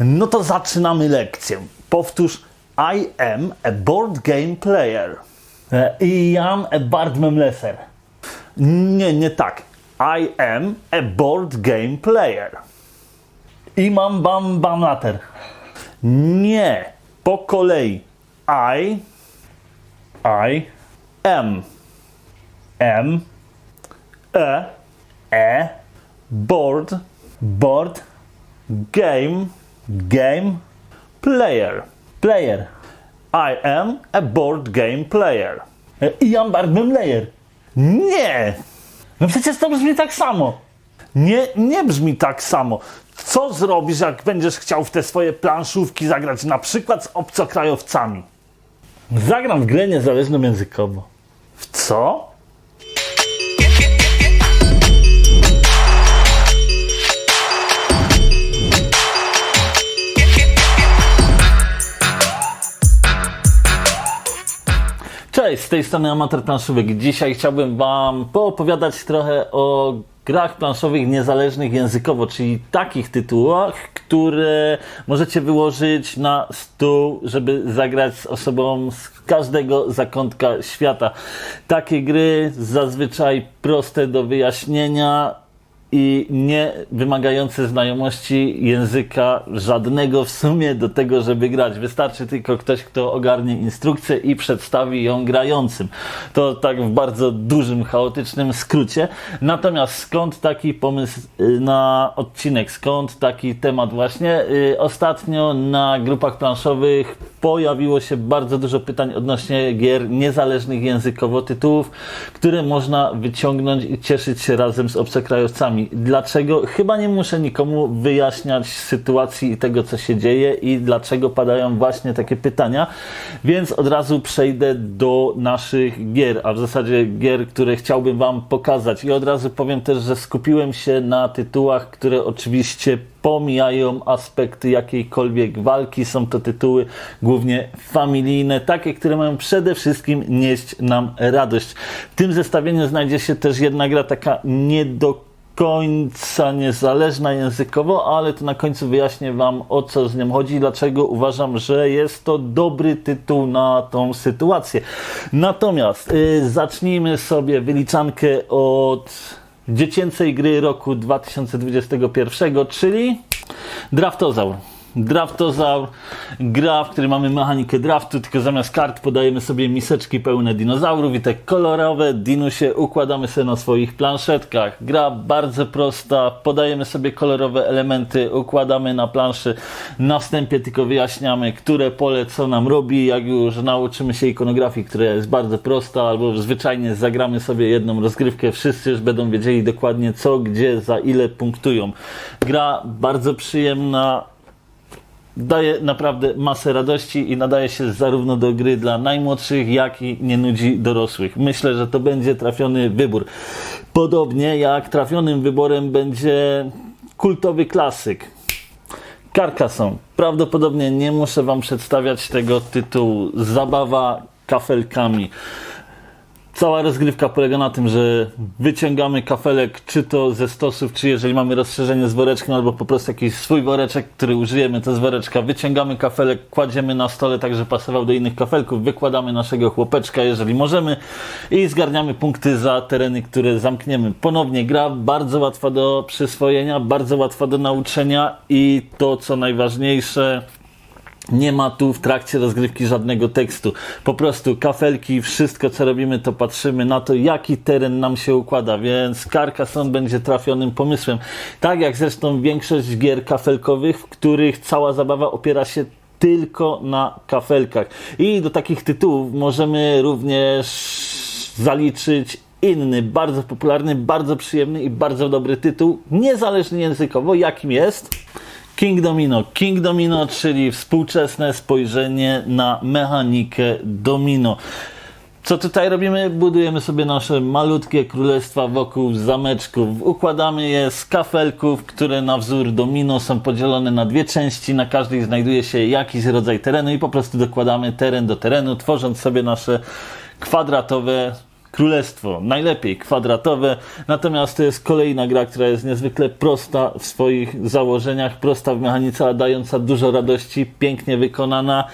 No to zaczynamy lekcję. Powtórz I am a board game player. E, I am a board memleser. Nie, nie tak. I am a board game player. I mam bam bam later. Nie. Po kolei. I I am am a e board board game game player. Player. I am a board game player. I am board game player nie! No przecież to brzmi tak samo. Nie, nie brzmi tak samo. Co zrobisz jak będziesz chciał w te swoje planszówki zagrać na przykład z obcokrajowcami? Zagram w grę niezależną językowo w co? Cześć, z tej strony Amator Planszówek. Dzisiaj chciałbym Wam poopowiadać trochę o grach planszowych niezależnych językowo, czyli takich tytułach, które możecie wyłożyć na stół, żeby zagrać z osobą z każdego zakątka świata. Takie gry zazwyczaj proste do wyjaśnienia, i nie wymagające znajomości języka żadnego w sumie do tego, żeby grać. Wystarczy tylko ktoś, kto ogarnie instrukcję i przedstawi ją grającym. To tak w bardzo dużym, chaotycznym skrócie. Natomiast skąd taki pomysł y, na odcinek? Skąd taki temat właśnie? Y, Ostatnio na grupach planszowych pojawiło się bardzo dużo pytań odnośnie gier niezależnych językowo, tytułów, które można wyciągnąć i cieszyć się razem z obcokrajowcami. Dlaczego? Chyba nie muszę nikomu wyjaśniać sytuacji i tego, co się dzieje i dlaczego padają właśnie takie pytania, więc od razu przejdę do naszych gier, a w zasadzie gier, które chciałbym Wam pokazać. I od razu powiem też, że skupiłem się na tytułach, które oczywiście pomijają aspekty jakiejkolwiek walki. Są to tytuły głównie familijne, takie, które mają przede wszystkim nieść nam radość. W tym zestawieniu znajdzie się też jedna gra taka nie do końca niezależna językowo, ale to na końcu wyjaśnię Wam o co z nią chodzi, dlaczego uważam, że jest to dobry tytuł na tą sytuację. Natomiast y, zacznijmy sobie wyliczankę od dziecięcej gry roku 2021, czyli Draftozaur. Draftozaur, gra, w której mamy mechanikę draftu, tylko zamiast kart podajemy sobie miseczki pełne dinozaurów i te kolorowe dinusie układamy sobie na swoich planszetkach. Gra bardzo prosta, podajemy sobie kolorowe elementy, układamy na planszy, na wstępie tylko wyjaśniamy, które pole co nam robi, jak już nauczymy się ikonografii, która jest bardzo prosta, albo zwyczajnie zagramy sobie jedną rozgrywkę, wszyscy już będą wiedzieli dokładnie co, gdzie, za ile punktują. Gra bardzo przyjemna, daje naprawdę masę radości i nadaje się zarówno do gry dla najmłodszych, jak i nie nudzi dorosłych. Myślę, że to będzie trafiony wybór. Podobnie jak trafionym wyborem będzie kultowy klasyk. Carcassonne. Prawdopodobnie nie muszę Wam przedstawiać tego tytułu. Zabawa kafelkami. Cała rozgrywka polega na tym, że wyciągamy kafelek, czy to ze stosów, czy jeżeli mamy rozszerzenie z woreczkiem, albo po prostu jakiś swój woreczek, który użyjemy, to z woreczka. Wyciągamy kafelek, kładziemy na stole, tak że pasował do innych kafelków, wykładamy naszego chłopeczka, jeżeli możemy i zgarniamy punkty za tereny, które zamkniemy. Ponownie gra bardzo łatwa do przyswojenia, bardzo łatwa do nauczenia i to, co najważniejsze, nie ma tu w trakcie rozgrywki żadnego tekstu. Po prostu kafelki, wszystko co robimy, to patrzymy na to, jaki teren nam się układa, więc Carcassonne będzie trafionym pomysłem. Tak jak zresztą większość gier kafelkowych, w których cała zabawa opiera się tylko na kafelkach. I do takich tytułów możemy również zaliczyć inny, bardzo popularny, bardzo przyjemny i bardzo dobry tytuł, niezależnie językowo, jakim jest King Domino. King Domino, czyli współczesne spojrzenie na mechanikę domino. Co tutaj robimy? Budujemy sobie nasze malutkie królestwa wokół zameczków. Układamy je z kafelków, które na wzór domino są podzielone na dwie części. Na każdej znajduje się jakiś rodzaj terenu i po prostu dokładamy teren do terenu, tworząc sobie nasze kwadratowe Królestwo. Najlepiej kwadratowe, natomiast to jest kolejna gra, która jest niezwykle prosta w swoich założeniach, prosta w mechanice, dająca dużo radości, pięknie wykonana.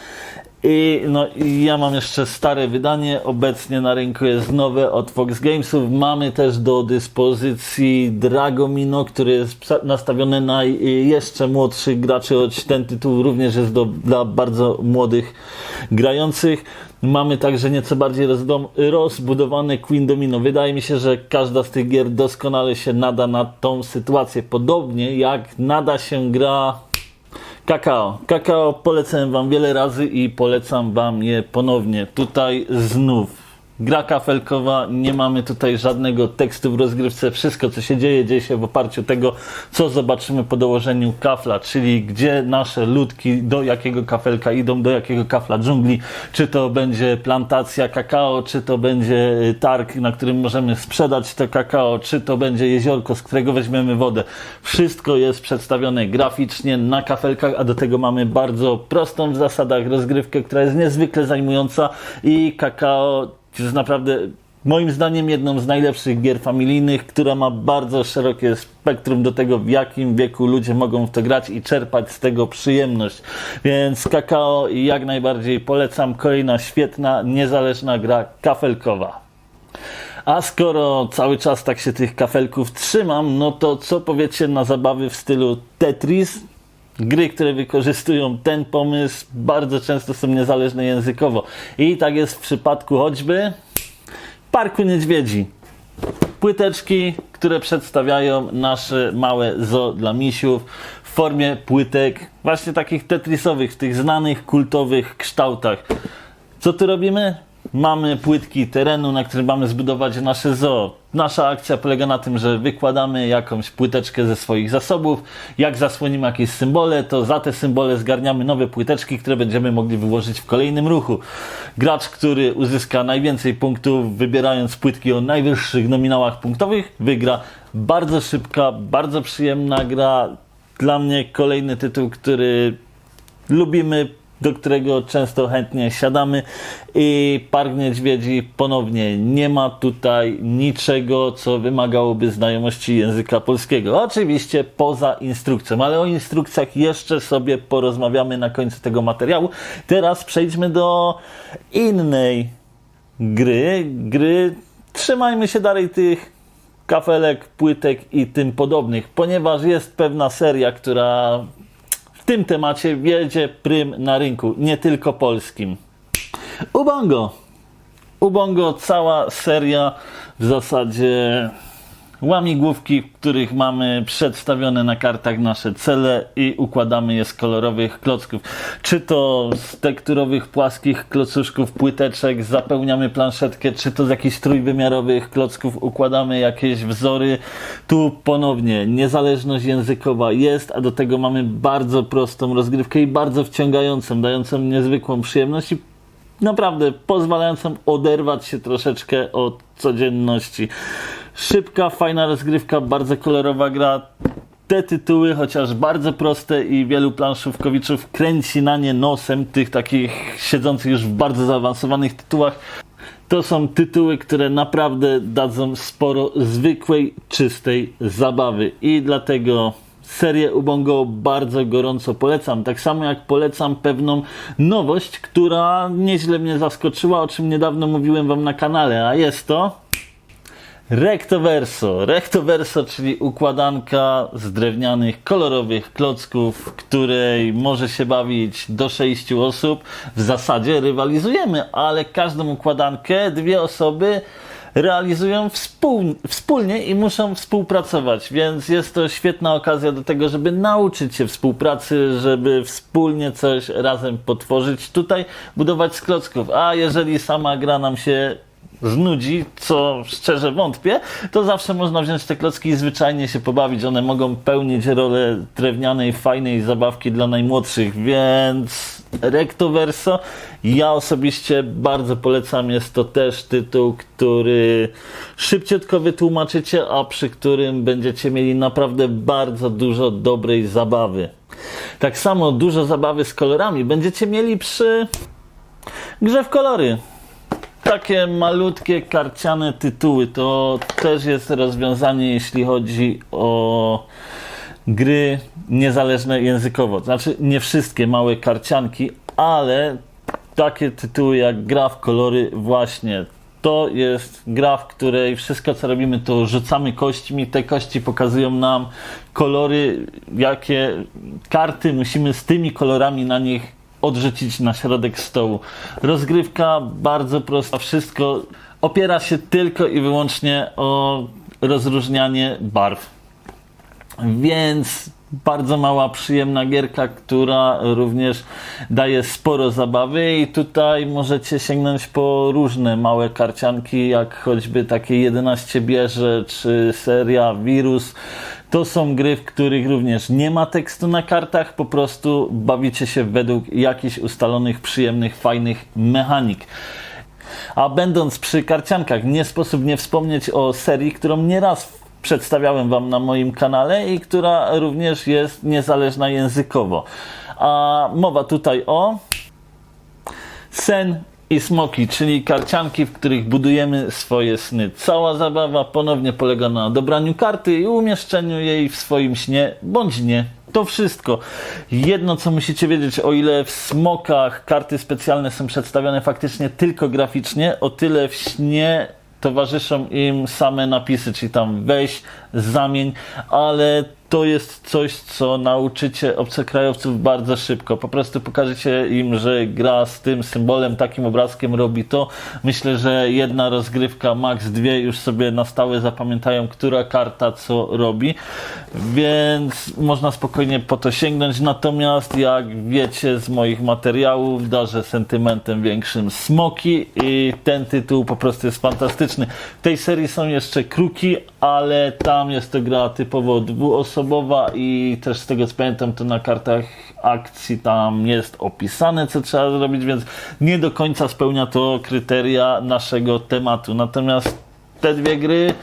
I no, i ja mam jeszcze stare wydanie, obecnie na rynku jest nowe od Fox Gamesów. Mamy też do dyspozycji Dragomino, który jest nastawiony na y, jeszcze młodszych graczy, choć ten tytuł również jest do, dla bardzo młodych grających. Mamy także nieco bardziej rozbudowane Queen Domino. Wydaje mi się, że każda z tych gier doskonale się nada na tą sytuację. Podobnie jak nada się gra Kakao. Kakao polecałem Wam wiele razy i polecam Wam je ponownie. Tutaj znów. Gra kafelkowa, nie mamy tutaj żadnego tekstu w rozgrywce. Wszystko, co się dzieje, dzieje się w oparciu tego, co zobaczymy po dołożeniu kafla, czyli gdzie nasze ludki, do jakiego kafelka idą, do jakiego kafla dżungli. Czy to będzie plantacja kakao, czy to będzie y, targ, na którym możemy sprzedać to kakao, czy to będzie jeziorko, z którego weźmiemy wodę. Wszystko jest przedstawione graficznie na kafelkach, a do tego mamy bardzo prostą w zasadach rozgrywkę, która jest niezwykle zajmująca i kakao jest naprawdę moim zdaniem jedną z najlepszych gier familijnych, która ma bardzo szerokie spektrum do tego, w jakim wieku ludzie mogą w to grać i czerpać z tego przyjemność. Więc kakao jak najbardziej polecam. Kolejna świetna, niezależna gra kafelkowa. A skoro cały czas tak się tych kafelków trzymam, no to co powiecie na zabawy w stylu Tetris? Gry, które wykorzystują ten pomysł, bardzo często są niezależne językowo. I tak jest w przypadku choćby Parku Niedźwiedzi. Płyteczki, które przedstawiają nasze małe zoo dla misiów w formie płytek, właśnie takich tetrisowych, w tych znanych, kultowych kształtach. Co tu robimy? Mamy płytki terenu, na którym mamy zbudować nasze zoo. Nasza akcja polega na tym, że wykładamy jakąś płyteczkę ze swoich zasobów. Jak zasłonimy jakieś symbole, to za te symbole zgarniamy nowe płyteczki, które będziemy mogli wyłożyć w kolejnym ruchu. Gracz, który uzyska najwięcej punktów, wybierając płytki o najwyższych nominałach punktowych, wygra. Bardzo szybka, bardzo przyjemna gra. Dla mnie kolejny tytuł, który lubimy, do którego często chętnie siadamy. I Park Niedźwiedzi ponownie nie ma tutaj niczego, co wymagałoby znajomości języka polskiego. Oczywiście poza instrukcją, ale o instrukcjach jeszcze sobie porozmawiamy na końcu tego materiału. Teraz przejdźmy do innej gry. Gry, trzymajmy się dalej tych kafelek, płytek i tym podobnych, ponieważ jest pewna seria, która tym temacie wiedzie prym na rynku, nie tylko polskim. Ubongo. Ubongo, cała seria w zasadzie łamigłówki, w których mamy przedstawione na kartach nasze cele i układamy je z kolorowych klocków. Czy to z tekturowych, płaskich klocuszków, płyteczek, zapełniamy planszetkę, czy to z jakichś trójwymiarowych klocków układamy jakieś wzory. Tu ponownie niezależność językowa jest, a do tego mamy bardzo prostą rozgrywkę i bardzo wciągającą, dającą niezwykłą przyjemność i naprawdę pozwalającą oderwać się troszeczkę od codzienności. Szybka, fajna rozgrywka, bardzo kolorowa gra. Te tytuły, chociaż bardzo proste i wielu planszówkowiczów kręci na nie nosem, tych takich siedzących już w bardzo zaawansowanych tytułach, to są tytuły, które naprawdę dadzą sporo zwykłej, czystej zabawy. I dlatego serię Ubongo bardzo gorąco polecam. Tak samo jak polecam pewną nowość, która nieźle mnie zaskoczyła, o czym niedawno mówiłem Wam na kanale, a jest to Rectoverso. Rectoverso, czyli układanka z drewnianych, kolorowych klocków, w której może się bawić do sześciu osób. W zasadzie rywalizujemy, ale każdą układankę dwie osoby realizują współ, wspólnie i muszą współpracować, więc jest to świetna okazja do tego, żeby nauczyć się współpracy, żeby wspólnie coś razem potworzyć. Tutaj budować z klocków, a jeżeli sama gra nam się znudzi, co szczerze wątpię, to zawsze można wziąć te klocki i zwyczajnie się pobawić. One mogą pełnić rolę drewnianej, fajnej zabawki dla najmłodszych, więc Recto Verso ja osobiście bardzo polecam. Jest to też tytuł, który szybciutko wytłumaczycie, a przy którym będziecie mieli naprawdę bardzo dużo dobrej zabawy. Tak samo dużo zabawy z kolorami będziecie mieli przy grze w kolory. Takie malutkie karciane tytuły to też jest rozwiązanie, jeśli chodzi o gry niezależne językowo. Znaczy, nie wszystkie małe karcianki, ale takie tytuły jak gra w kolory, właśnie. To jest gra, w której wszystko co robimy to rzucamy kośćmi, te kości pokazują nam kolory, jakie karty musimy z tymi kolorami na nich odrzucić na środek stołu. Rozgrywka bardzo prosta, wszystko opiera się tylko i wyłącznie o rozróżnianie barw. Więc bardzo mała, przyjemna gierka, która również daje sporo zabawy i tutaj możecie sięgnąć po różne małe karcianki, jak choćby takie 11 bierze, czy seria Wirus. To są gry, w których również nie ma tekstu na kartach, po prostu bawicie się według jakichś ustalonych, przyjemnych, fajnych mechanik. A będąc przy karciankach, nie sposób nie wspomnieć o serii, którą nieraz przedstawiałem Wam na moim kanale i która również jest niezależna językowo. A mowa tutaj o Sen i Smoki, czyli karcianki, w których budujemy swoje sny. Cała zabawa ponownie polega na dobraniu karty i umieszczeniu jej w swoim śnie, bądź nie. To wszystko. Jedno, co musicie wiedzieć, o ile w smokach karty specjalne są przedstawione faktycznie tylko graficznie, o tyle w śnie towarzyszą im same napisy, czyli tam weź, zamień, ale to jest coś, co nauczycie obcokrajowców bardzo szybko. Po prostu pokażecie im, że gra z tym symbolem, takim obrazkiem robi to. Myślę, że jedna rozgrywka, max dwie już sobie na stałe zapamiętają, która karta co robi, więc można spokojnie po to sięgnąć. Natomiast jak wiecie z moich materiałów, darzę sentymentem większym smoki i ten tytuł po prostu jest fantastyczny. W tej serii są jeszcze kruki, ale tam jest to gra typowo dwuosobowa i też z tego co pamiętam to na kartach akcji tam jest opisane co trzeba zrobić, więc nie do końca spełnia to kryteria naszego tematu. Natomiast te dwie gry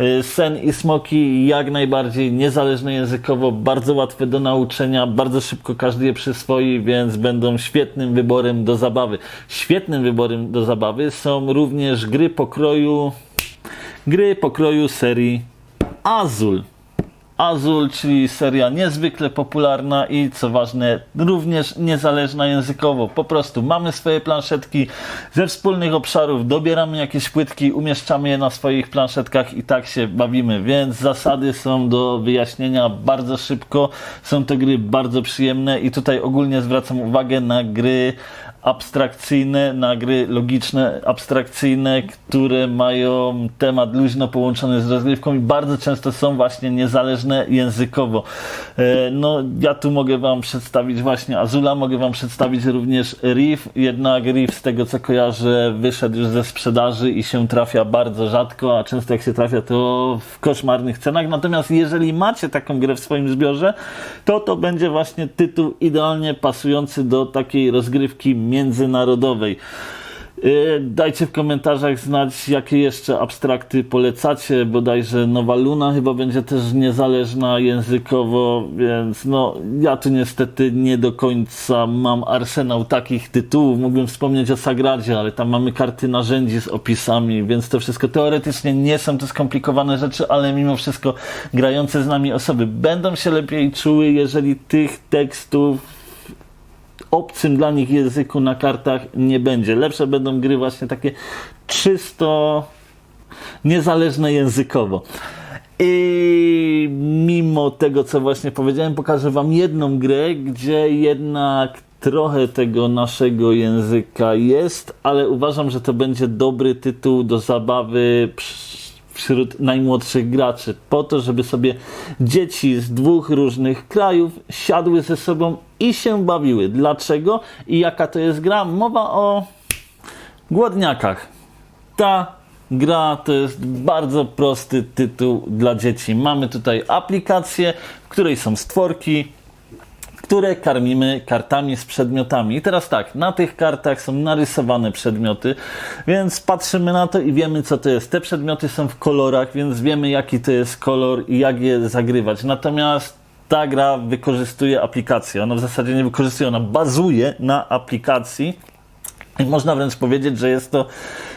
y, Sen i Smoki jak najbardziej niezależne językowo, bardzo łatwe do nauczenia, bardzo szybko każdy je przyswoi, więc będą świetnym wyborem do zabawy. Świetnym wyborem do zabawy są również gry pokroju gry pokroju serii Azul. Azul, czyli seria niezwykle popularna i co ważne, również niezależna językowo. Po prostu mamy swoje planszetki ze wspólnych obszarów, dobieramy jakieś płytki, umieszczamy je na swoich planszetkach i tak się bawimy. Więc zasady są do wyjaśnienia bardzo szybko. Są to gry bardzo przyjemne i tutaj ogólnie zwracam uwagę na gry abstrakcyjne, na gry logiczne, abstrakcyjne, które mają temat luźno połączony z rozgrywką i bardzo często są właśnie niezależne językowo. E, No, ja tu mogę Wam przedstawić właśnie Azula, mogę Wam przedstawić również Reef, jednak Reef z tego co kojarzę wyszedł już ze sprzedaży i się trafia bardzo rzadko, a często jak się trafia to w koszmarnych cenach. Natomiast jeżeli macie taką grę w swoim zbiorze, to to będzie właśnie tytuł idealnie pasujący do takiej rozgrywki międzynarodowej. Yy, Dajcie w komentarzach znać, jakie jeszcze abstrakty polecacie. Bodajże Nowa Luna chyba będzie też niezależna językowo, więc no, ja tu niestety nie do końca mam arsenał takich tytułów. Mógłbym wspomnieć o Sagradzie, ale tam mamy karty narzędzi z opisami, więc to wszystko teoretycznie nie są to skomplikowane rzeczy, ale mimo wszystko grające z nami osoby będą się lepiej czuły, jeżeli tych tekstów obcym dla nich języku na kartach nie będzie. Lepsze będą gry właśnie takie czysto niezależne językowo. I mimo tego, co właśnie powiedziałem, pokażę Wam jedną grę, gdzie jednak trochę tego naszego języka jest, ale uważam, że to będzie dobry tytuł do zabawy przy- wśród najmłodszych graczy, po to, żeby sobie dzieci z dwóch różnych krajów siadły ze sobą i się bawiły. Dlaczego i jaka to jest gra? Mowa o głodniakach. Ta gra to jest bardzo prosty tytuł dla dzieci. Mamy tutaj aplikację, w której są stworki, które karmimy kartami z przedmiotami. I teraz tak, na tych kartach są narysowane przedmioty, więc patrzymy na to i wiemy, co to jest. Te przedmioty są w kolorach, więc wiemy, jaki to jest kolor i jak je zagrywać. Natomiast ta gra wykorzystuje aplikację. Ona w zasadzie nie wykorzystuje, ona bazuje na aplikacji I można wręcz powiedzieć, że jest to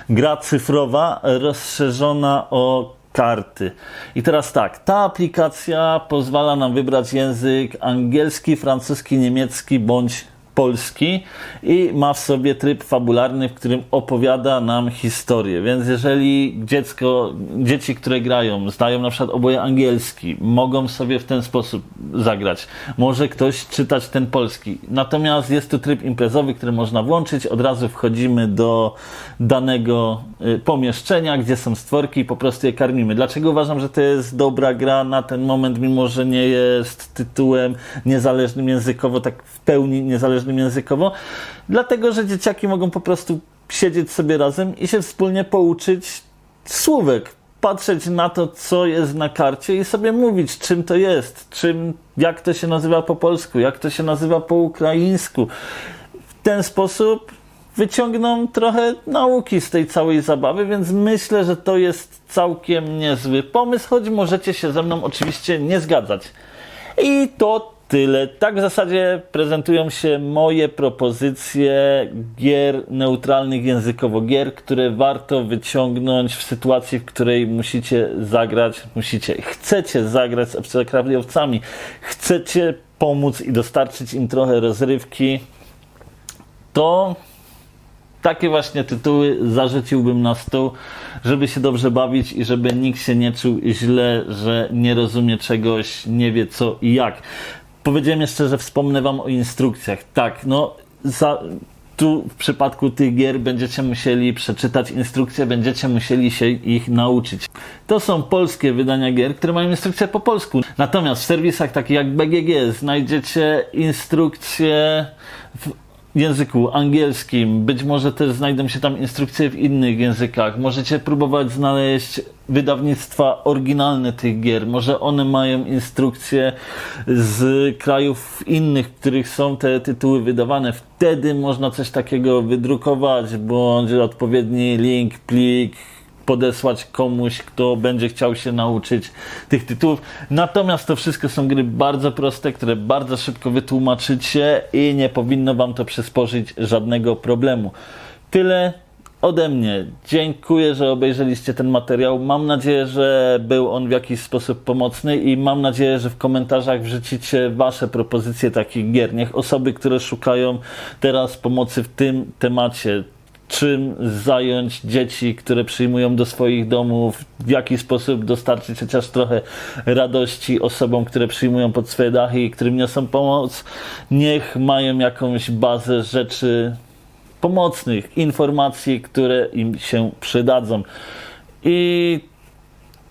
gra cyfrowa rozszerzona o karty. I teraz tak, ta aplikacja pozwala nam wybrać język angielski, francuski, niemiecki bądź polski i ma w sobie tryb fabularny, w którym opowiada nam historię. Więc jeżeli dziecko, dzieci, które grają, znają na przykład oboje angielski, mogą sobie w ten sposób zagrać. Może ktoś czytać ten polski. Natomiast jest tu tryb imprezowy, który można włączyć. Od razu wchodzimy do danego y, pomieszczenia, gdzie są stworki i po prostu je karmimy. Dlaczego uważam, że to jest dobra gra na ten moment, mimo że nie jest tytułem niezależnym językowo, tak w pełni niezależnym językowo? Dlatego, że dzieciaki mogą po prostu siedzieć sobie razem i się wspólnie pouczyć słówek, patrzeć na to, co jest na karcie i sobie mówić, czym to jest, czym, jak to się nazywa po polsku, jak to się nazywa po ukraińsku. W ten sposób wyciągną trochę nauki z tej całej zabawy, więc myślę, że to jest całkiem niezły pomysł, choć możecie się ze mną oczywiście nie zgadzać. I to tyle. Tak w zasadzie prezentują się moje propozycje gier neutralnych językowo. Gier, które warto wyciągnąć w sytuacji, w której musicie zagrać, musicie, chcecie zagrać z obcokrajowcami, chcecie pomóc i dostarczyć im trochę rozrywki, to takie właśnie tytuły zarzuciłbym na stół, żeby się dobrze bawić i żeby nikt się nie czuł źle, że nie rozumie czegoś, nie wie co i jak. Powiedziałem jeszcze, że wspomnę Wam o instrukcjach. Tak, no za, tu w przypadku tych gier będziecie musieli przeczytać instrukcje, będziecie musieli się ich nauczyć. To są polskie wydania gier, które mają instrukcje po polsku. Natomiast w serwisach takich jak BGG znajdziecie instrukcje w języku angielskim, być może też znajdą się tam instrukcje w innych językach. Możecie próbować znaleźć wydawnictwa oryginalne tych gier. Może one mają instrukcje z krajów innych, w których są te tytuły wydawane. Wtedy można coś takiego wydrukować, bądź odpowiedni link, plik, podesłać komuś, kto będzie chciał się nauczyć tych tytułów. Natomiast to wszystko są gry bardzo proste, które bardzo szybko wytłumaczycie i nie powinno Wam to przysporzyć żadnego problemu. Tyle ode mnie. Dziękuję, że obejrzeliście ten materiał. Mam nadzieję, że był on w jakiś sposób pomocny i mam nadzieję, że w komentarzach wrzucicie Wasze propozycje takich gier. Niech osoby, które szukają teraz pomocy w tym temacie, czym zająć dzieci, które przyjmują do swoich domów, w jaki sposób dostarczyć chociaż trochę radości osobom, które przyjmują pod swoje dachy i którym niosą pomoc. Niech mają jakąś bazę rzeczy pomocnych, informacji, które im się przydadzą. I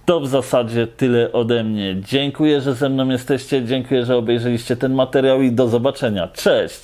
to w zasadzie tyle ode mnie. Dziękuję, że ze mną jesteście, dziękuję, że obejrzeliście ten materiał i do zobaczenia. Cześć!